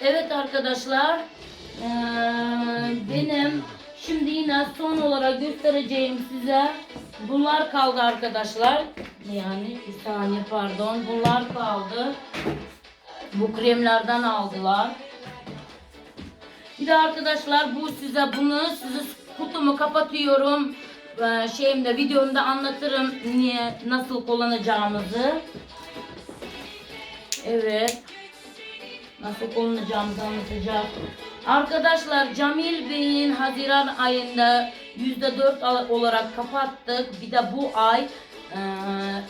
Evet arkadaşlar. eee, benim şimdi yine son olarak göstereceğim size bunlar kaldı arkadaşlar. Yani bir saniye pardon. Bunlar kaldı. Bu kremlerden aldılar. Bir de arkadaşlar bu size bunu size kutumu kapatıyorum. Ee, şeyimde videomda anlatırım niye nasıl kullanacağımızı. Evet. Nasıl kullanacağımızı anlatacağım. Arkadaşlar Camil Bey'in Haziran ayında %4 olarak kapattık. Bir de bu ay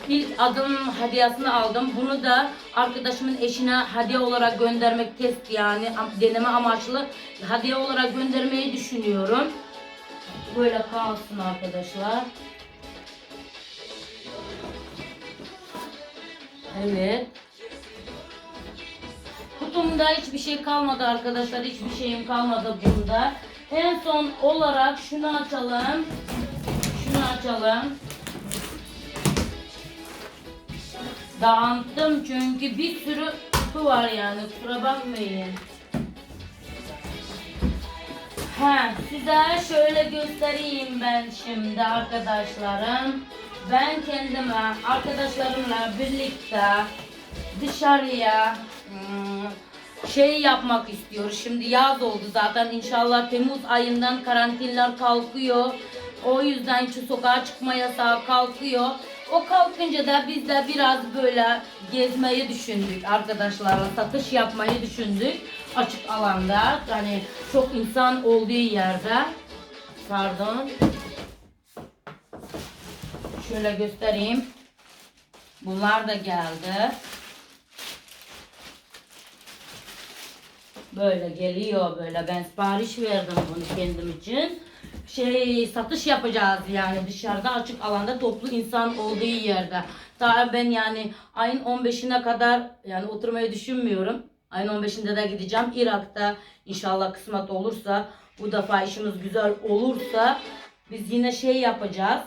ilk adım hediyesini aldım. Bunu da arkadaşımın eşine hediye olarak göndermek test yani deneme amaçlı hediye olarak göndermeyi düşünüyorum. Böyle kalsın arkadaşlar. Evet. Kutumda hiçbir şey kalmadı arkadaşlar. Hiçbir şeyim kalmadı bunda. En son olarak şunu açalım. Şunu açalım. Dağıttım çünkü bir sürü kutu var yani. Kusura bakmayın. Ha, size şöyle göstereyim ben şimdi arkadaşlarım. Ben kendime arkadaşlarımla birlikte dışarıya hmm, şey yapmak istiyoruz. Şimdi yaz oldu zaten. İnşallah Temmuz ayından karantinler kalkıyor. O yüzden şu sokağa çıkma yasağı kalkıyor. O kalkınca da biz de biraz böyle gezmeyi düşündük. Arkadaşlarla satış yapmayı düşündük. Açık alanda. Hani çok insan olduğu yerde. Pardon. Şöyle göstereyim. Bunlar da geldi böyle geliyor böyle ben sipariş verdim bunu kendim için şey satış yapacağız yani dışarıda açık alanda toplu insan olduğu yerde. Daha ben yani ayın 15'ine kadar yani oturmayı düşünmüyorum. Ayın 15'inde de gideceğim. Irak'ta inşallah kısmet olursa bu defa işimiz güzel olursa biz yine şey yapacağız.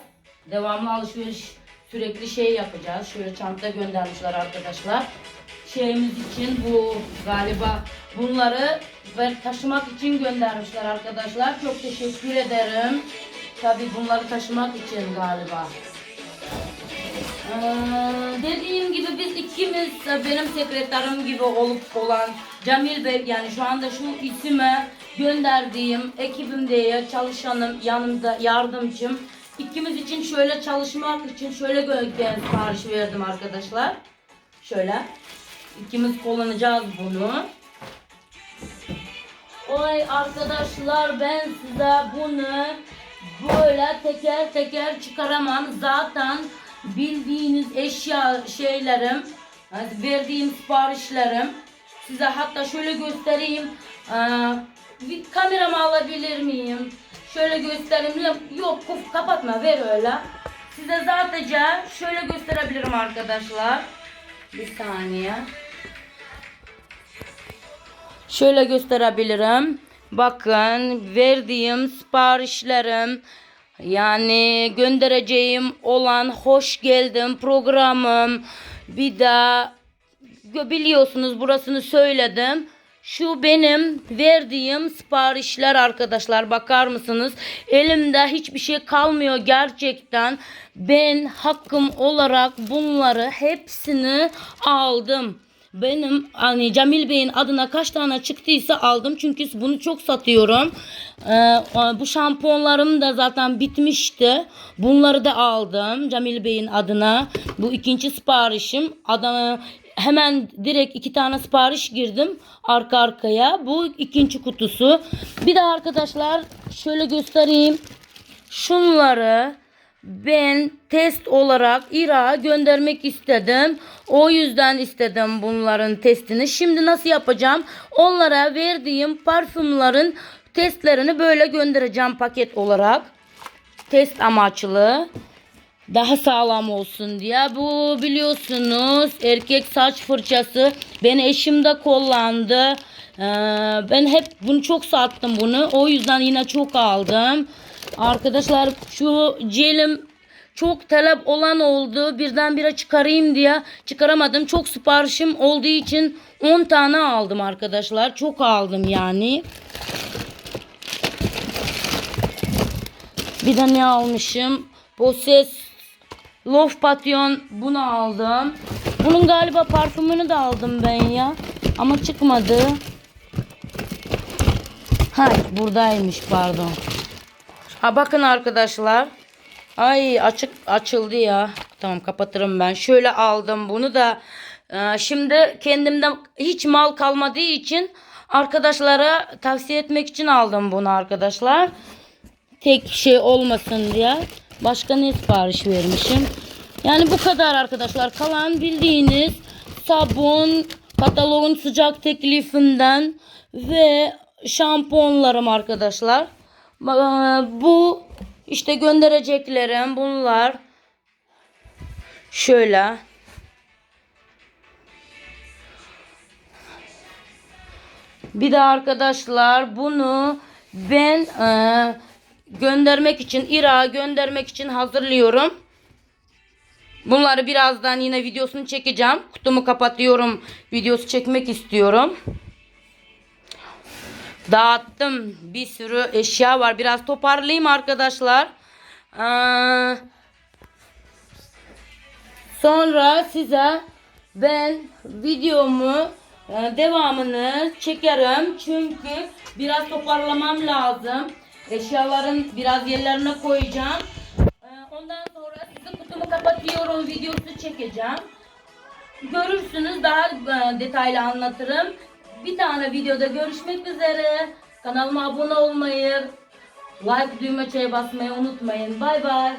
Devamlı alışveriş sürekli şey yapacağız. Şöyle çanta göndermişler arkadaşlar. Şeyimiz için bu galiba bunları ve taşımak için göndermişler arkadaşlar. Çok teşekkür ederim. Tabi bunları taşımak için galiba. Ee, dediğim gibi biz ikimiz de benim sekreterim gibi olup olan Cemil Bey yani şu anda şu isime gönderdiğim ekibimde çalışanım yanımda yardımcım ikimiz için şöyle çalışmak için şöyle gö- sipariş verdim arkadaşlar. Şöyle ikimiz kullanacağız bunu. Oy arkadaşlar ben size bunu böyle teker teker çıkaramam. Zaten bildiğiniz eşya şeylerim, verdiğim siparişlerim. Size hatta şöyle göstereyim. Ee, kameramı alabilir miyim? Şöyle göstereyim. Yok kuf- kapatma ver öyle. Size sadece şöyle gösterebilirim arkadaşlar. Bir saniye. Şöyle gösterebilirim. Bakın verdiğim siparişlerim yani göndereceğim olan hoş geldin programım bir gö- biliyorsunuz burasını söyledim. Şu benim verdiğim siparişler arkadaşlar bakar mısınız? Elimde hiçbir şey kalmıyor gerçekten. Ben hakkım olarak bunları hepsini aldım. Benim hani Cemil Bey'in adına kaç tane çıktıysa aldım. Çünkü bunu çok satıyorum. Ee, bu şampuanlarım da zaten bitmişti. Bunları da aldım Cemil Bey'in adına. Bu ikinci siparişim. Adana hemen direkt iki tane sipariş girdim arka arkaya. Bu ikinci kutusu. Bir de arkadaşlar şöyle göstereyim. Şunları ben test olarak Irak'a göndermek istedim. O yüzden istedim bunların testini. Şimdi nasıl yapacağım? Onlara verdiğim parfümlerin testlerini böyle göndereceğim paket olarak. Test amaçlı. Daha sağlam olsun diye. Bu biliyorsunuz erkek saç fırçası. Ben eşim de kullandı. Ee, ben hep bunu çok sattım bunu. O yüzden yine çok aldım. Arkadaşlar şu jelim çok talep olan oldu. Birdenbire çıkarayım diye çıkaramadım. Çok siparişim olduğu için 10 tane aldım arkadaşlar. Çok aldım yani. Bir de ne almışım? Boses Love Patyon bunu aldım. Bunun galiba parfümünü de aldım ben ya. Ama çıkmadı. Ha buradaymış pardon. Ha bakın arkadaşlar. Ay açık açıldı ya. Tamam kapatırım ben. Şöyle aldım bunu da. e, Şimdi kendimden hiç mal kalmadığı için arkadaşlara tavsiye etmek için aldım bunu arkadaşlar. Tek şey olmasın diye. Başka ne sipariş vermişim? Yani bu kadar arkadaşlar. Kalan bildiğiniz sabun, katalogun sıcak teklifinden ve şampuanlarım arkadaşlar. Bu işte göndereceklerim bunlar. Şöyle. Bir de arkadaşlar bunu ben e, göndermek için Irak'a göndermek için hazırlıyorum. Bunları birazdan yine videosunu çekeceğim. Kutumu kapatıyorum. Videosu çekmek istiyorum. Dağıttım. Bir sürü eşya var. Biraz toparlayayım arkadaşlar. Ee, sonra size ben videomu e, devamını çekerim. Çünkü biraz toparlamam lazım. Eşyaların biraz yerlerine koyacağım. Ee, ondan sonra size kutumu kapatıyorum. Videosu çekeceğim. Görürsünüz daha e, detaylı anlatırım. Bir tane videoda görüşmek üzere. Kanalıma abone olmayı, like düğmeye basmayı unutmayın. Bay bay.